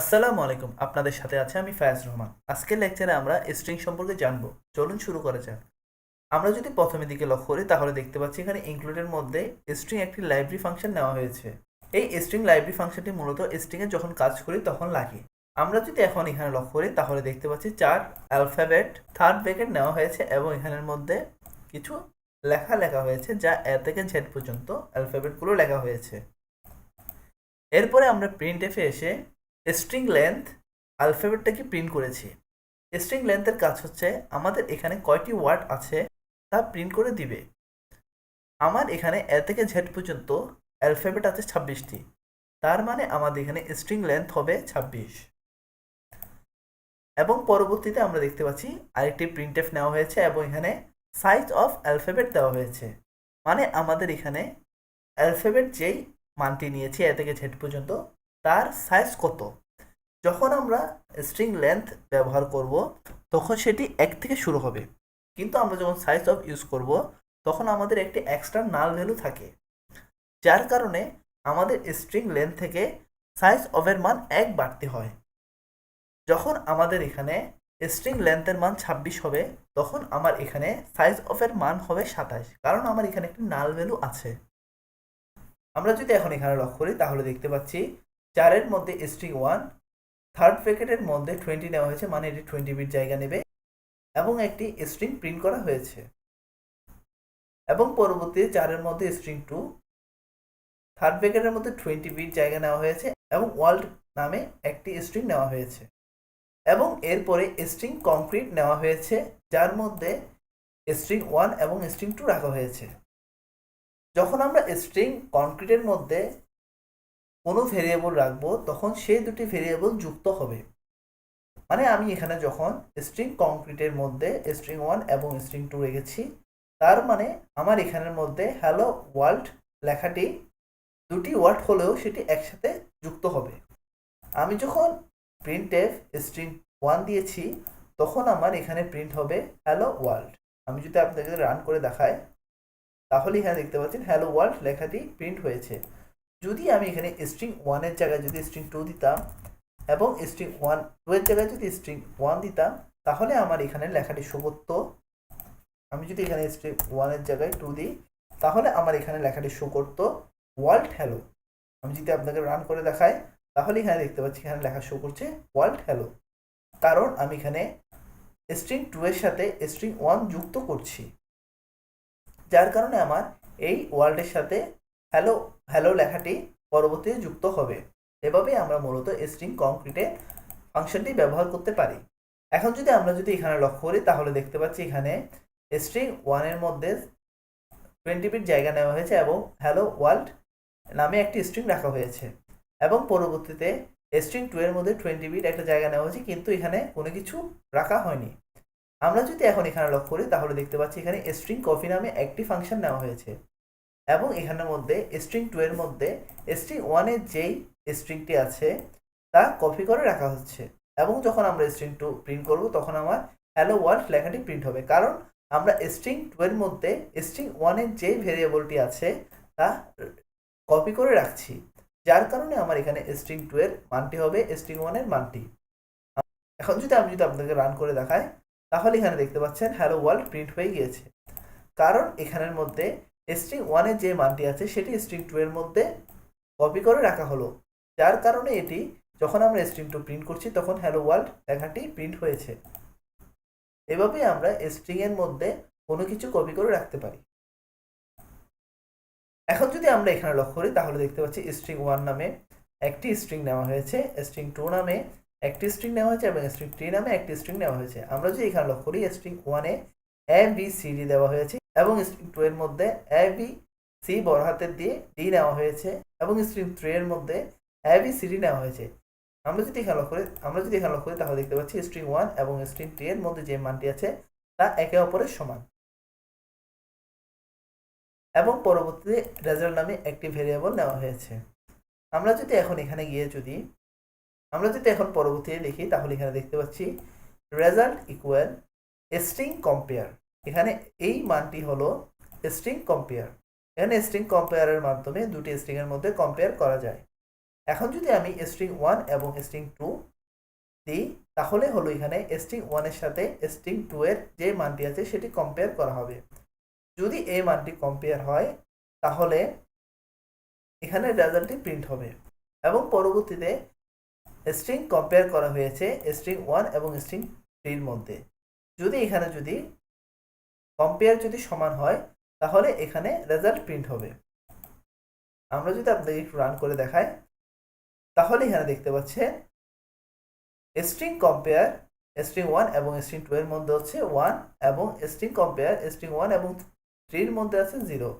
আসসালামু আলাইকুম, আপনাদের সাথে আছে আমি ফায়াজ রহমান। আজকের লেকচারে আমরা স্ট্রিং সম্পর্কে জানব। চলুন শুরু করা যাক। আমরা যদি প্রথমের দিকে লক্ষ্য করি, তাহলে দেখতে পাচ্ছি এখানে ইনক্লুডের মধ্যে স্ট্রিং একটি লাইব্রেরি ফাংশন নেওয়া হয়েছে। এই স্ট্রিং লাইব্রেরি ফাংশনটি মূলত স্ট্রিংয়ে যখন কাজ করি, তখন লাগে। আমরা যদি এখন এখানে লক্ষ্য করি, তাহলে দেখতে পাচ্ছি চার অ্যালফাবেট থার্ড ব্রেকেট নেওয়া হয়েছে এবং এখানের মধ্যে কিছু লেখা লেখা হয়েছে যা এ থেকে জেড পর্যন্ত অ্যালফাবেটগুলো লেখা হয়েছে। এরপরে আমরা প্রিন্ট এফে এসে স্ট্রিং লেন্থ আলফাবেটটাকে প্রিন্ট করেছি। স্ট্রিং লেন্থের কাজ হচ্ছে আমাদের এখানে কয়টি ওয়ার্ড আছে তা প্রিন্ট করে দিবে। আমার এখানে এ থেকে জেড পর্যন্ত অ্যালফাবেট আছে ছাব্বিশটি। তার মানে আমাদের এখানে স্ট্রিং লেন্থ হবে ছাব্বিশ। এবং পরবর্তীতে আমরা দেখতে পাচ্ছি আরেকটি প্রিন্ট এফ নেওয়া হয়েছে এবং এখানে সাইজ অফ অ্যালফাবেট দেওয়া হয়েছে। মানে আমাদের এখানে অ্যালফাবেট যেই মানটি নিয়েছি এ থেকে জেড পর্যন্ত তার সাইজ কত? যখন আমরা স্ট্রিং লেন্থ ব্যবহার করব, তখন সেটি এক থেকে শুরু হবে। কিন্তু আমরা যখন সাইজ অফ ইউজ করব, তখন আমাদের একটি এক্সট্রা নাল ভ্যালু থাকে। যার কারণে আমাদের স্ট্রিং লেন্থ থেকে সাইজ অফের মান এক বাড়তে হয়। যখন আমাদের এখানে স্ট্রিং লেন্থের মান ছাব্বিশ হবে, তখন আমার এখানে সাইজ অফের মান হবে সাতাশ। কারণ আমার এখানে একটি নাল ভ্যালু আছে। আমরা যদি এখন এখানে লক্ষ্য করি, তাহলে দেখতে পাচ্ছি চারের মধ্যে স্ট্রিং ওয়ান থার্ড প্যাকেটের মধ্যে টোয়েন্টি নেওয়া হয়েছে মানে এটি টোয়েন্টি বিট জায়গা নেবে, এবং একটি স্ট্রিং প্রিন্ট করা হয়েছে। এবং পরবর্তী চারের মধ্যে স্ট্রিং টু থার্ড প্যাকেটের মধ্যে টোয়েন্টি বিট জায়গা নেওয়া হয়েছে, এবং ওয়ার্ল্ড নামে একটি স্ট্রিং নেওয়া হয়েছে। এবং এরপরে স্ট্রিং কংক্রিট নেওয়া হয়েছে, যার মধ্যে স্ট্রিং ওয়ান এবং স্ট্রিং টু রাখা হয়েছে। যখন আমরা স্ট্রিং কংক্রিটের মধ্যে কোনো ভেরিয়েবল রাখব, তখন সেই দুটি ভেরিয়েবল যুক্ত হবে। মানে আমি এখানে যখন স্ট্রিং কংক্রিটের মধ্যে স্ট্রিং ওয়ান এবং স্ট্রিং টু রেখেছি, তার মানে আমার এখানের মধ্যে হ্যালো ওয়ার্ল্ড লেখাটি দুটি ওয়ার্ড হলেও সেটি একসাথে যুক্ত হবে। আমি যখন প্রিন্ট এফ স্ট্রিং ওয়ান দিয়েছি, তখন আমার এখানে প্রিন্ট হবে হ্যালো ওয়ার্ল্ড আমি যদি আপনাকে রান করে দেখাই, তাহলে এখানে দেখতে পাচ্ছেন হ্যালো ওয়ার্ল্ড লেখাটি প্রিন্ট হয়েছে। যদি আমি এখানে স্ট্রিং ওয়ানের জায়গায় যদি স্ট্রিং টু দিতাম এবং স্ট্রিং ওয়ান টু এর জায়গায় যদি স্ট্রিং ওয়ান দিতাম, তাহলে আমার এখানে লেখাটি করতো আমি যদি এখানে স্ট্রিং ওয়ানের জায়গায় টু দিই, তাহলে আমার এখানে লেখাটি শো করতো ওয়ার্ল্ড হ্যালো আমি যদি আপনাকে রান করে দেখাই, তাহলে এখানে দেখতে পাচ্ছি এখানে লেখা শো করছে ওয়ার্ল্ড হ্যালো কারণ আমি এখানে স্ট্রিং টু এর সাথে স্ট্রিং ওয়ান যুক্ত করছি। যার কারণে আমার এই ওয়ার্ল্ডের সাথে হ্যালো হ্যালো লেখাটি পরবর্তীতে যুক্ত হবে। এভাবেই আমরা মূলত স্ট্রিং কংক্রিটে ফাংশনটি ব্যবহার করতে পারি। এখন যদি আমরা যদি এখানে লক্ষ্য করি, তাহলে দেখতে পাচ্ছি এখানে স্ট্রিং ওয়ানের মধ্যে টোয়েন্টি বিট জায়গা নেওয়া হয়েছে এবং হ্যালো ওয়ার্ল্ড নামে একটি স্ট্রিং রাখা হয়েছে। এবং পরবর্তীতে স্ট্রিং টু এর মধ্যে টোয়েন্টি বিট একটা জায়গা নেওয়া হয়েছে, কিন্তু এখানে কোনো কিছু রাখা হয়নি। আমরা যদি এখন এখানে লক্ষ্য করি, তাহলে দেখতে পাচ্ছি এখানে স্ট্রিং কফি নামে একটি ফাংশন নেওয়া হয়েছে। এবং এখানের মধ্যে স্ট্রিং টু এর মধ্যে স্ট্রিং ওয়ানের যেই স্ট্রিংটি আছে, তা কপি করে রাখা হচ্ছে। এবং যখন আমরা স্ট্রিং টু প্রিন্ট করব, তখন আমার হ্যালো ওয়ার্ল্ড লেখাটি প্রিন্ট হবে। কারণ আমরা স্ট্রিং টু এর মধ্যে স্ট্রিং ওয়ানের যেই ভেরিয়েবলটি আছে, তা কপি করে রাখছি। যার কারণে আমার এখানে স্ট্রিং টু এর মানটি হবে স্ট্রিং ওয়ানের মানটি। এখন যদি আমি যদি আপনাকে রান করে দেখাই, তাহলে এখানে দেখতে পাচ্ছেন হ্যালো ওয়ার্ল্ড প্রিন্ট হয়ে গিয়েছে। কারণ এখানের মধ্যে স্ট্রিং ওয়ানের যে মানটি আছে, সেটি স্ট্রিং টু এর মধ্যে কপি করে রাখা হলো। যার কারণে এটি, যখন আমরা স্ট্রিং টু প্রিন্ট করছি, তখন হ্যালো ওয়ার্ল্ড লেখাটি প্রিন্ট হয়েছে। এভাবেই আমরা স্ট্রিং এর মধ্যে কোনো কিছু কপি করে রাখতে পারি। এখন যদি আমরা এখানে লক্ষ্য করি, তাহলে দেখতে পাচ্ছি স্ট্রিং ওয়ান নামে একটি স্ট্রিং নেওয়া হয়েছে স্ট্রিং টু নামে একটি স্ট্রিং নেওয়া হয়েছে এবং স্ট্রিং থ্রি নামে একটি স্ট্রিং নেওয়া হয়েছে। আমরা যদি এখানে লক্ষ্য করি স্ট্রিং ওয়ানে এ বি সি ডি দেওয়া হয়েছে। এবং স্ট্রিং টু এর মধ্যে এ বি সি বড় হাতের দিয়ে ডি নেওয়া হয়েছে এবং স্ট্রিং থ্রি এর মধ্যে এ বি সি ডি নেওয়া হয়েছে। আমরা যদি লক্ষ্য করি, আমরা যদি লক্ষ্য করি তাহলে দেখতে পাচ্ছি স্ট্রিং ওয়ান এবং স্ট্রিং থ্রি এর মধ্যে যে মানটি আছে তা একে অপরের সমান। এবং পরবর্তীতে রেজাল্ট নামে একটি ভেরিয়েবল নেওয়া হয়েছে। আমরা যদি এখন এখানে গিয়ে যদি, আমরা যদি এখন পরবর্তীতে দেখি তাহলে এখানে দেখতে পাচ্ছি রেজাল্ট ইকুয়াল স্ট্রিং কম্পেয়ার। এখানে এই মানটি হলো স্ট্রিং কম্পেয়ার এখানে স্ট্রিং কম্পেয়ারের মাধ্যমে দুটি স্ট্রিংয়ের মধ্যে কম্পেয়ার করা যায়। এখন যদি আমি স্ট্রিং ওয়ান এবং স্ট্রিং টু দিই, তাহলে হলো এখানে স্ট্রিং ওয়ানের সাথে স্ট্রিং টু এর যে মানটি আছে, সেটি কম্পেয়ার করা হবে। যদি এই মানটি কম্পেয়ার হয়, তাহলে এখানে রেজাল্টটি প্রিন্ট হবে। এবং পরবর্তীতে স্ট্রিং কম্পেয়ার করা হয়েছে স্ট্রিং ওয়ান এবং স্ট্রিং থ্রির মধ্যে। যদি এখানে যদি কম্পেয়ার যদি সমান হয়, তাহলে এখানে রেজাল্ট প্রিন্ট হবে। আমরা যদি আপনাদের একটু রান করে দেখাই, তাহলে এখানে দেখতে পাচ্ছেন স্ট্রিং কম্পেয়ার স্ট্রিং ওয়ান এবং স্ট্রিং টু এর মধ্যে হচ্ছে ওয়ান এবং স্ট্রিং কম্পেয়ার স্ট্রিং ওয়ান এবং থ্রির মধ্যে আছে জিরো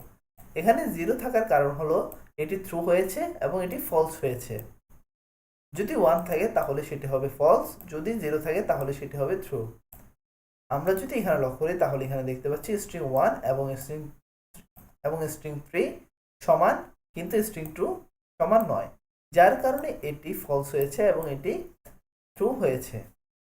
এখানে জিরো থাকার কারণ হলো, এটি থ্রু হয়েছে এবং এটি ফলস হয়েছে। যদি ওয়ান থাকে তাহলে সেটি হবে ফলস যদি জিরো থাকে তাহলে সেটি হবে থ্রু আমরা যদি এখানে লক্ষ্য করি, তাহলে এখানে দেখতে পাচ্ছি স্ট্রিং ওয়ান এবং স্ট্রিং এবং স্ট্রিং থ্রি সমান, কিন্তু স্ট্রিং টু সমান নয়, যার কারণে এটি ফলস হয়েছে এবং এটি ট্রু হয়েছে।